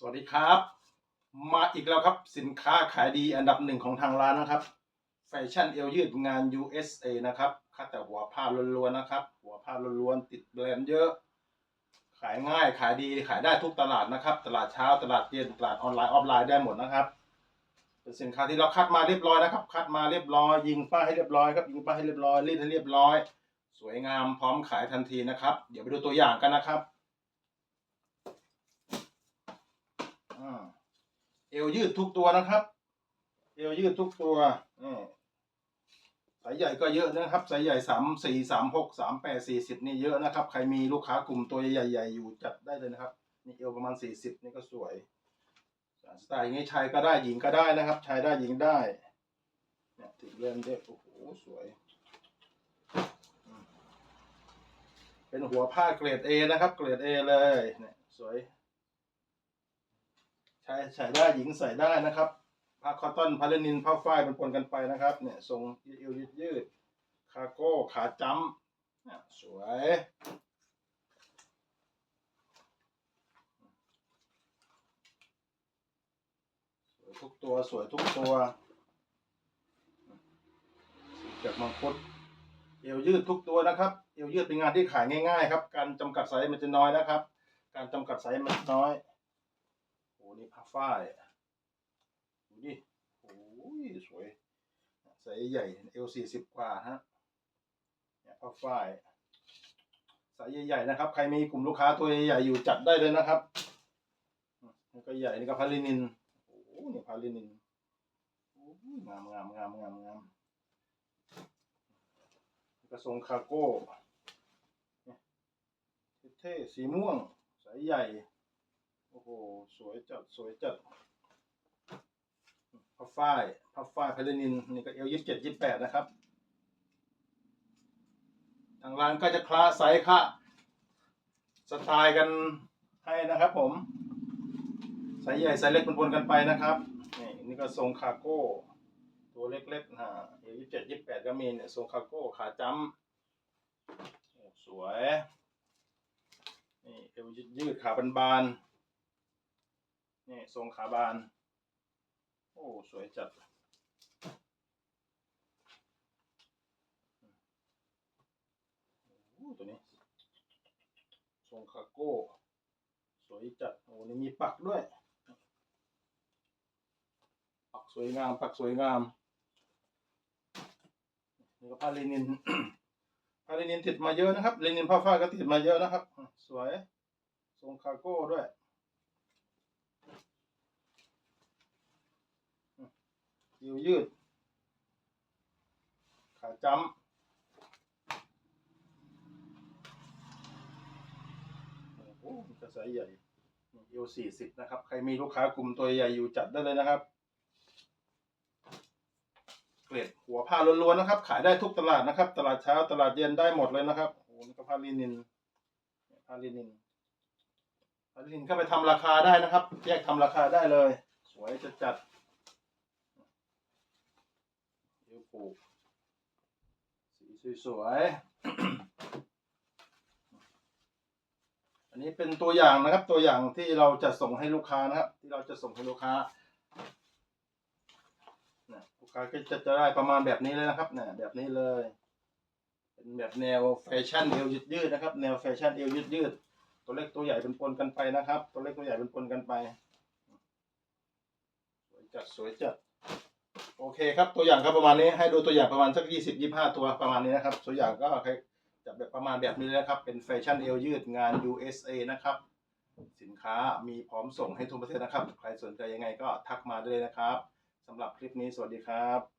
สวัสดีครับ มาอีกแล้วครับสินค้าขายดีอันดับหนึ่งของทางร้านนะครับ แฟชั่นเอวยืดงาน USA นะครับคัดแต่หัวผ้าล้วนๆนะครับ หัวผ้าล้วนๆติดแบรนด์เยอะ ขายง่ายขายดีขายได้ทุกตลาดนะครับ ตลาดเช้าตลาดเย็นตลาดออนไลน์ออฟไลน์ได้หมดนะครับ เป็นสินค้าที่เราคัดมาเรียบร้อยนะครับ คัดมาเรียบร้อย ยิงป้ายให้เรียบร้อยครับยิงป้ายให้เรียบร้อยรีดให้เรียบร้อย สวยงามพร้อมขายทันทีนะครับ เดี๋ยวไปดูตัวอย่างกันนะครับ อ่าเอวยืดทุกตัวนะครับ เอวยืดทุกตัวนี่สายใหญ่ก็เยอะนะครับ สายใหญ่สามสี่สามหกสามแปดสี่สิบนี่เยอะนะครับ ใครมีลูกค้ากลุ่มตัวใหญ่ๆอยู่จัดได้เลยนะครับ นี่เอวประมาณสี่สิบนี่ก็สวย สไตล์อย่างนี้ชายก็ได้หญิงก็ได้นะครับชายได้หญิงได้ เนี่ยติดเล่นเด็กโอ้โหสวย เป็นหัวผ้าเกรด A นะครับ เกรด A เลย เนี่ยสวย ชายใส่ได้หญิงใส่ได้นะครับผ้าคอตตอนพาเลนินผ้าฝ้ายปนๆกันไปนะครับ เนี่ยทรงเอวยืดยืดคาโก้ขาจ้ำสวยสวยทุกตัวสวยทุกตัวจากมังคุดเอวยืดทุกตัวนะครับ เอวยืดเป็นงานที่ขายง่าย ๆ ครับ การจำกัดไซส์มันจะน้อยนะครับ การจำกัดไซส์มันน้อย นี่ผ้าฝ้ายดูดิโอ้ยสวยไซส์ใหญ่เอวสี่สิบกว่าฮะเนี่ยผ้าฝ้ายไซส์ใหญ่ๆนะครับ ใครมีกลุ่มลูกค้าตัวใหญ่ๆอยู่จัดได้เลยนะครับนี่ก็ใหญ่นี่ก็พาลินินโอ้โหนี่พาลินินโอ้ยงามงามงามงามงามกระทรงคาโก้เนี่ยเท่สีม่วงสายใหญ่ อ้โห สวยจัด สวยจัดผ้าฝ้ายผ้าฝ้ายพลินินนี่ก็เอลยี่สิบเจ็ดยี่สิบแปดนะครับ ทางร้านก็จะคลาสไซส์ค่ะ สไตล์กันให้นะครับผมไซส์ใหญ่ไซส์เล็กปนๆกันไปนะครับ นี่นี่ก็ทรงคาร์โก้ ตัวเล็กๆนะเอวยี่สิบเจ็ดยี่สิบแปดก็มีเนี่ยทรงคาร์โก้ขาจ้ำสวย นี่เอวยืดขาบานๆ นี่ทรงขาบาน โอ้ สวยจัดโอ้ตัวนี้ ทรงคาร์โก้ สวยจัด โอ้ นี่มีปักด้วย ปักสวยงาม ปักสวยงาม นี่ก็ผ้าลินินผ้าลินินติดมาเยอะนะครับลินินผ้าฝ้ายก็ติดมาเยอะนะครับ สวย ทรงคาร์โก้ด้วย ยืดยืด ขาจ้ำโอ้โหกระสายใหญ่เอวสี่สิบนะครับ ใครมีลูกค้ากลุ่มตัวใหญ่อยู่จัดได้เลยนะครับ เกรดหัวผ้าล้วนๆนะครับ ขายได้ทุกตลาดนะครับ ตลาดเช้าตลาดเย็นได้หมดเลยนะครับโอ้โหนี่ก็ผ้าลินินผ้าลินินผ้าลินินเข้าไปทำราคาได้นะครับ แยกทำราคาได้เลย สวยจะจัด เอวผูสีสวยๆ อันนี้เป็นตัวอย่างนะครับ ตัวอย่างที่เราจะส่งให้ลูกค้านะครับ ที่เราจะส่งให้ลูกค้าลูกค้าก็จะจะได้ประมาณแบบนี้เลยนะครับเนี่ยแบบนี้เลย เป็นแบบแนวแฟชั่นเอวยืดยืดๆนะครับ แนวแฟชั่นเอวยืดยืดๆตัวเล็กตัวใหญ่เป็นปนกันไปนะครับ ตัวเล็กตัวใหญ่เป็นปนกันไป สวยจัดสวยจัด โอเคครับตัวอย่างครับประมาณนี้ให้ดูตัวอย่างประมาณสักยี่สิบยี่ห้าตัวประมาณนี้นะครับ ตัวอย่างก็จะแบบประมาณแบบนี้นะครับเป็นแฟชั่นเอวยืดงาน USA นะครับ สินค้ามีพร้อมส่งให้ทุกประเทศนะครับ ใครสนใจยังไงก็ทักมาได้เลยนะครับสำหรับคลิปนี้สวัสดีครับ